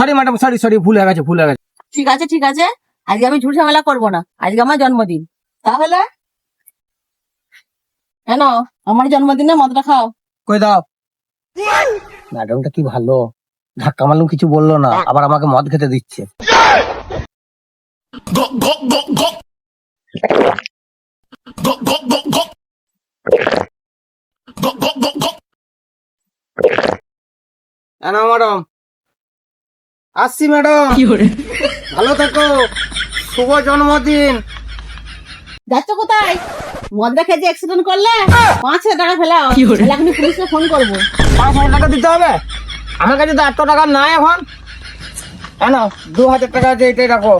Sorry madam sorry sorry ভুল হয়ে গেছে ভুল হয়ে গেছে। ঠিক আছে ঠিক আছে। আজকে আমি ঝুট ঝামেলা করব না। আজকে আমার জন্মদিন। তাহলে? কেন? আমার জন্মদিনে মদটা খাও। কই দাও। ম্যাডামটা কি ভালো? ধাক্কা মারলাম কিছু বলল না আবার আমাকে মদ খেতে দিচ্ছে। ম্যাডাম আসছি ম্যাডাম। ভালো থাকো। শুভ জন্মদিন। যাচ্ছ কোথায়? মদটা যে অ্যাক্সিডেন্ট করলে পাঁচ হাজার টাকা ফেলাও এখনই পুলিশকে ফোন করব। পাঁচ হাজার টাকা দিতে হবে? আমার কাছে তো এত টাকা নাই এখন। কেন দু হাজার টাকা আছে এটাই রাখো।